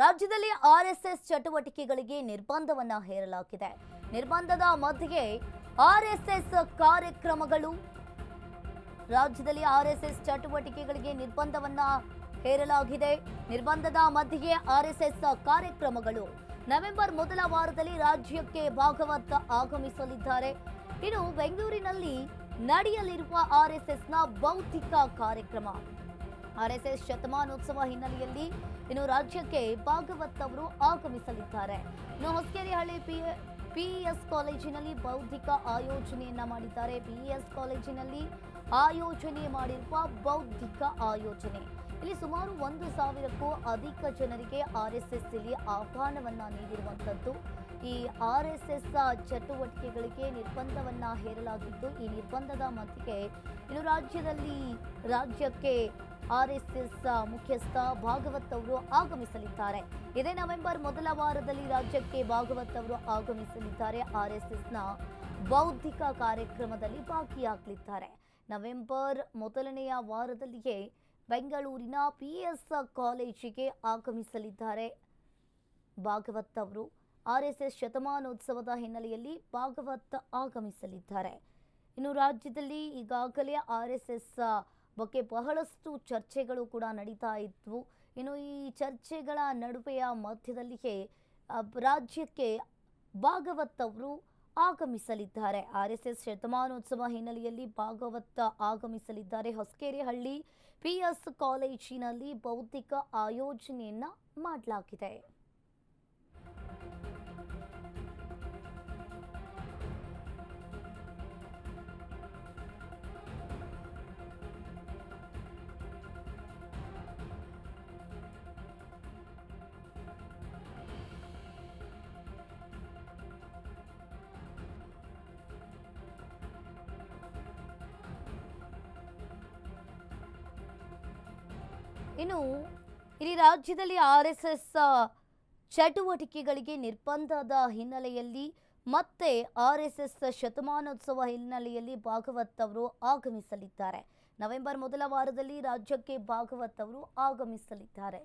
ರಾಜ್ಯದಲ್ಲಿ ಆರ್ಎಸ್ಎಸ್ ಚಟುವಟಿಕೆಗಳಿಗೆ ನಿರ್ಬಂಧವನ್ನ ಹೇರಲಾಗಿದೆ. ನಿರ್ಬಂಧದ ಮಧ್ಯೆ ಆರ್ಎಸ್ಎಸ್ ಕಾರ್ಯಕ್ರಮಗಳು, ರಾಜ್ಯದಲ್ಲಿ ಆರ್ಎಸ್ಎಸ್ ಚಟುವಟಿಕೆಗಳಿಗೆ ನಿರ್ಬಂಧವನ್ನ ಹೇರಲಾಗಿದೆ. ನಿರ್ಬಂಧದ ಮಧ್ಯೆ ಆರ್ಎಸ್ಎಸ್ ಕಾರ್ಯಕ್ರಮಗಳು. ನವೆಂಬರ್ ಮೊದಲ ವಾರದಲ್ಲಿ ರಾಜ್ಯಕ್ಕೆ ಭಾಗವತ್ ಆಗಮಿಸಲಿದ್ದಾರೆ. ಇನ್ನು ಬೆಂಗಳೂರಿನಲ್ಲಿ ನಡೆಯಲಿರುವ ಆರ್ಎಸ್ಎಸ್ನ ಭೌತಿಕ ಕಾರ್ಯಕ್ರಮ. ಆರ್ಎಸ್ಎಸ್ ಶತಮಾನೋತ್ಸವ ಹಿನ್ನೆಲೆಯಲ್ಲಿ ಇನ್ನು ರಾಜ್ಯಕ್ಕೆ ಭಾಗವತ್ ಅವರು ಆಗಮಿಸಲಿದ್ದಾರೆ. ಇನ್ನು ಹೊಸಕೆರೆಹಳ್ಳಿ ಪಿ ಪಿಇಎಸ್ ಕಾಲೇಜಿನಲ್ಲಿ ಬೌದ್ಧಿಕ ಆಯೋಜನೆಯನ್ನ ಮಾಡಿದ್ದಾರೆ. ಪಿಇಎಸ್ ಕಾಲೇಜಿನಲ್ಲಿ ಆಯೋಜನೆ ಮಾಡಿರುವ ಬೌದ್ಧಿಕ ಆಯೋಜನೆ. ಇಲ್ಲಿ ಸುಮಾರು ಒಂದು ಸಾವಿರಕ್ಕೂ ಅಧಿಕ ಜನರಿಗೆ ಆರ್ ಎಸ್ ಎಸ್ ಇಲ್ಲಿ ಆಹ್ವಾನವನ್ನ ನೀಡಿರುವಂಥದ್ದು ಈ ಆರ್ ಎಸ್ ಎಸ್ ಚಟುವಟಿಕೆಗಳಿಗೆ ನಿರ್ಬಂಧವನ್ನ ಹೇರಲಾಗಿದ್ದು, ಈ ನಿರ್ಬಂಧದ ಮಧ್ಯೆ ಇನ್ನು ರಾಜ್ಯದಲ್ಲಿ ರಾಜ್ಯಕ್ಕೆ ಆರ್ ಎಸ್ ಎಸ್ ಮುಖ್ಯಸ್ಥ ಭಾಗವತ್ ಅವರು ಆಗಮಿಸಲಿದ್ದಾರೆ. ಇದೇ ನವೆಂಬರ್ ಮೊದಲ ವಾರದಲ್ಲಿ ರಾಜ್ಯಕ್ಕೆ ಭಾಗವತ್ ಅವರು ಆಗಮಿಸಲಿದ್ದಾರೆ. ಆರ್ ಎಸ್ ಎಸ್ನ ಬೌದ್ಧಿಕ ಕಾರ್ಯಕ್ರಮದಲ್ಲಿ ಭಾಗಿಯಾಗಲಿದ್ದಾರೆ. ನವೆಂಬರ್ ಮೊದಲನೆಯ ವಾರದಲ್ಲಿಯೇ ಬೆಂಗಳೂರಿನ ಪಿ ಎಸ್ ಕಾಲೇಜಿಗೆ ಆಗಮಿಸಲಿದ್ದಾರೆ. ಭಾಗವತ್ ಅವರು ಆರ್ ಎಸ್ ಎಸ್ ಶತಮಾನೋತ್ಸವದ ಹಿನ್ನೆಲೆಯಲ್ಲಿ ಭಾಗವತ್ ಆಗಮಿಸಲಿದ್ದಾರೆ. ಇನ್ನು ರಾಜ್ಯದಲ್ಲಿ ಈಗಾಗಲೇ ಆರ್ ಎಸ್ ಎಸ್ ಬಗ್ಗೆ ಬಹಳಷ್ಟು ಚರ್ಚೆಗಳು ಕೂಡ ನಡೀತಾ ಇದ್ವು. ಇನ್ನು ಈ ಚರ್ಚೆಗಳ ನಡುವೆಯ ಮಧ್ಯದಲ್ಲಿಯೇ ರಾಜ್ಯಕ್ಕೆ ಭಾಗವತ್ ಅವರು ಆಗಮಿಸಲಿದ್ದಾರೆ. ಆರ್ ಎಸ್ ಎಸ್ ಶತಮಾನೋತ್ಸವ ಹಿನ್ನೆಲೆಯಲ್ಲಿ ಭಾಗವತ್ ಆಗಮಿಸಲಿದ್ದಾರೆ. ಹೊಸಕೆರೆಹಳ್ಳಿ ಪಿ ಎಸ್ ಕಾಲೇಜಿನಲ್ಲಿ ಬೌದ್ಧಿಕ ಆಯೋಜನೆಯನ್ನ ಮಾಡಲಾಗಿದೆ. ಇನ್ನು ಇಡೀ ರಾಜ್ಯದಲ್ಲಿ ಆರ್ ಎಸ್ ಎಸ್ ಚಟುವಟಿಕೆಗಳಿಗೆ ನಿರ್ಬಂಧದ ಹಿನ್ನೆಲೆಯಲ್ಲಿ ಮತ್ತೆ ಆರ್ ಎಸ್ ಎಸ್ ಶತಮಾನೋತ್ಸವ ಹಿನ್ನೆಲೆಯಲ್ಲಿ ಭಾಗವತ್ ಅವರು ಆಗಮಿಸಲಿದ್ದಾರೆ. ನವೆಂಬರ್ ಮೊದಲ ವಾರದಲ್ಲಿ ರಾಜ್ಯಕ್ಕೆ ಭಾಗವತ್ ಅವರು ಆಗಮಿಸಲಿದ್ದಾರೆ.